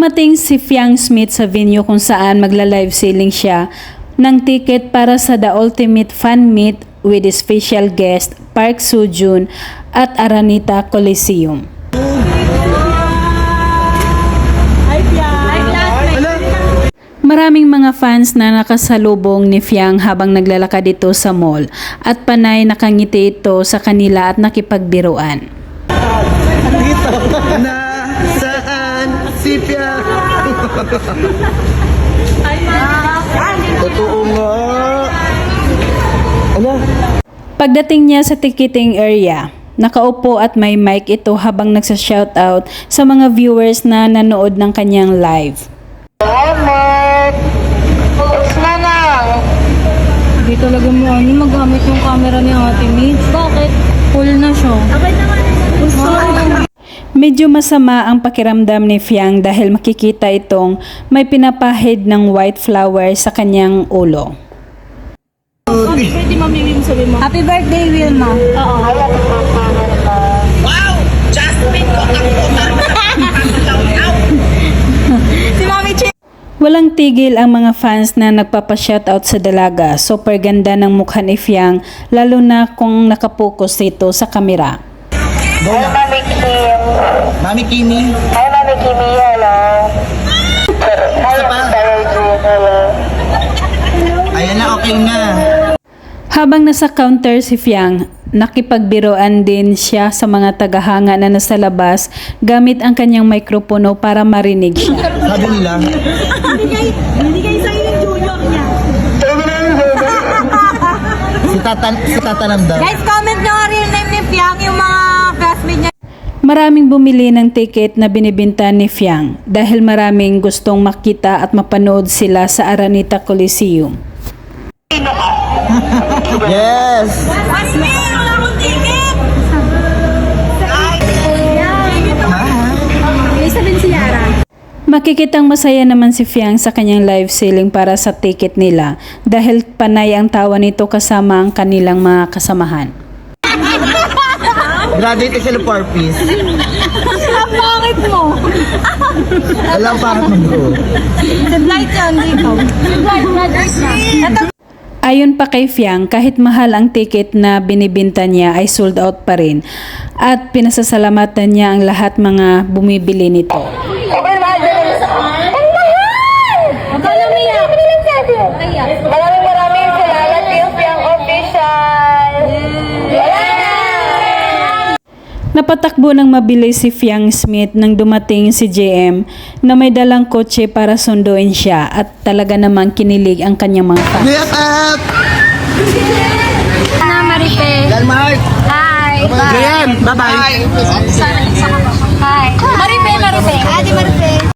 Dumating si Fiang Smith sa venue kung saan magla-live selling siya ng ticket para sa The Ultimate Fan Meet with special guest Park Soo-joon at Aranita Coliseum. Maraming mga fans na nakasalubong ni Fiang habang naglalakad ito sa mall at panay nakangiti ito sa kanila at nakipagbiruan. Dito Totoo nga. Ano? Pagdating niya sa ticketing area, nakaupo at may mic ito habang nagsa-shoutout sa mga viewers na nanood ng kanyang live. Salamat! It's Nanang! Hindi talaga mo ano magamit yung camera ni Ate Mitch. Bakit? Full na siya. Okay naman. Medyo masama ang pakiramdam ni Fiang dahil makikita itong may pinapahid ng white flower sa kanyang ulo. Pwede mamimim sabi mo. Happy birthday, Wilma. Oo. si Mami Chi. Walang tigil ang mga fans na nagpapa-shoutout sa dalaga. Super ganda ng mukha ni Fiang lalo na kung nakapokus ito sa kamera. Hi, Mami Kim! Mami Kimi. Hi, Mami Kimi! Hello! Hi, Isa pa? Sarah June! Hello! Ayan na, okay na. Habang nasa counter si Fiang, nakipagbiroan din siya sa mga tagahanga na nasa labas gamit ang kanyang mikropono para marinig siya. Sabi nila, Hindi kayo sa'yo yung junior niya. Si Tata, si Tata Namdam. Guys, comment nyo nga real name ni Piang, yung mga classmate niya. Maraming bumili ng ticket na binibinta ni Fiang dahil maraming gustong makita at mapanood sila sa Aranita Coliseum. Yes! Mas meron wala akong ticket! Makikitang masaya naman si Fiang sa kanyang live selling para sa ticket nila dahil panay ang tawa nito kasama ang kanilang mga kasamahan. Graduate siya ng four piece. Ang pangit mo! Alam bakit mo bro. The blight yan dito. The blight, brothers na. Ito, Ayon pa kay Fiang, kahit mahal ang ticket na binibinta niya ay sold out pa rin at pinasasalamatan niya ang lahat mga bumibili nito. Napatakbo ng mabilis si Fiang Smith nang dumating si JM na may dalang kotse para sunduin siya at talaga namang kinilig ang kanyang mga fans. Lihat up! Na, Maripe. Dalmark! Hi. Ganyan! Bye-bye! Hi. Maripe, Maripe. Ate Maripe.